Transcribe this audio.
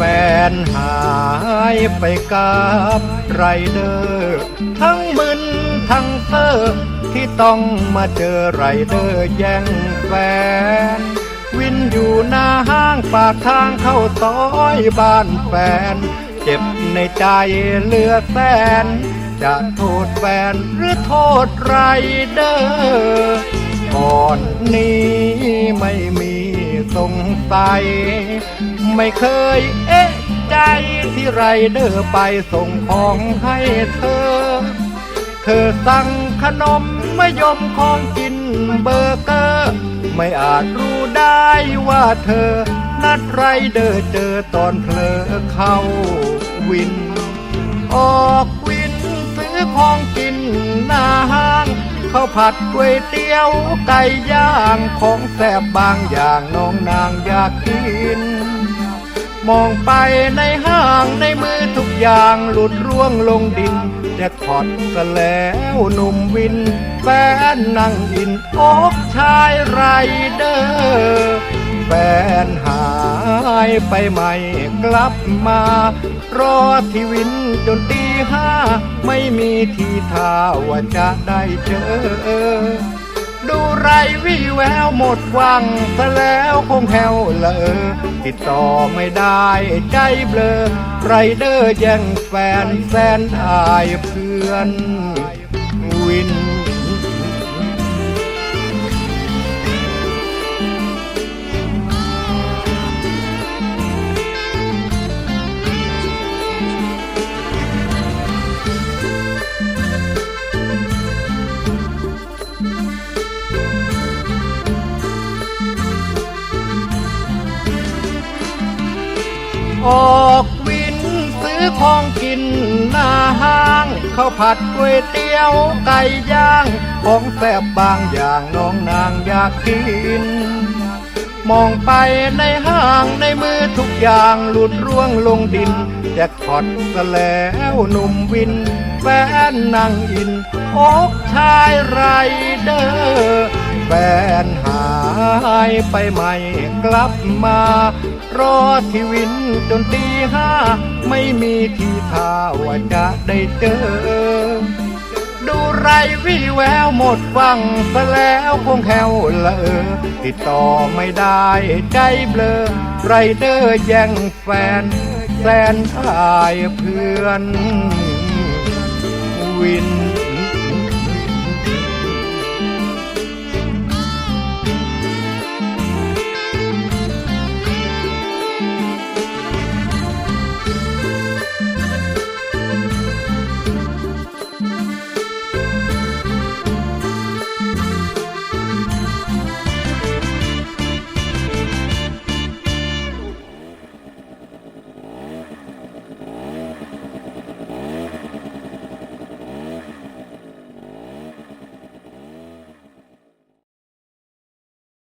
แฟนหายไปกับไรเดอร์ ทั้งมึนทั้งเซอร์ที่ต้องมาเจอไรเดอร์แย่งแฟน วินอยู่หน้าห้างปากทางเข้าซอยบ้านแฟน เจ็บในใจเลือแสน จะโทษแฟนหรือโทษไรเดอร์ก่อนนี้ไม่มีสงสัย ไม่เคยเอ๊ะใจที่ไรเดอร์ไปส่งของให้เธอ เธอสั่งขนมมะยมของกินเบอร์เกอร์ ไม่อาจรู้ได้ว่าเธอ นัดไรเดอร์เจอตอนเพลอเข้าวิน ออกวินซื้อของกินหน้าห้างข้าวผัดก๋วยเตี๋ยวไก่ย่างของแซ่บบางอย่างน้องนางอยากกิน มองไปในห้างในมือทุกอย่างหลุดร่วงลงดินแจ็คพอตซะแล้วหนุ่มวิน แฟนนั่งอินอกชายไรเดอร์แฟนหายไปใหม่กลับมา รอที่วินจนตีห้า ไม่มีทีท่าว่าจะได้เจอ ดูไรวี่แววหมดหวังซะแล้วคงแหวเลอติดต่อไม่ได้ใจเบลอไรเดอร์แย่งแฟนแฟนอายเพื่อนวิน ออกวินซื้อของกินหน้าห้างข้าวผัดก๋วยเตี๋ยวไก่ย่าง ของแซ่บบางอย่างน้องนางอยากกิน มองไปในห้างในมือทุกอย่างหลุดร่วงลงดินแจ็คพอตซะแล้วหนุ่มวินแฟนนั่งอินอกชายไรเดอร์แฟนหาายไปใหม่กลับมา รอที่วินจนตีห้า ไม่มีทีท่าว่าจะได้เจอ ดูไรวี่แววหมดฟังซะแล้วคงแหวเลอติดต่อไม่ได้ใจเบลอ ไรเดอร์แย่งแฟนแสนอายเพื่อนวิน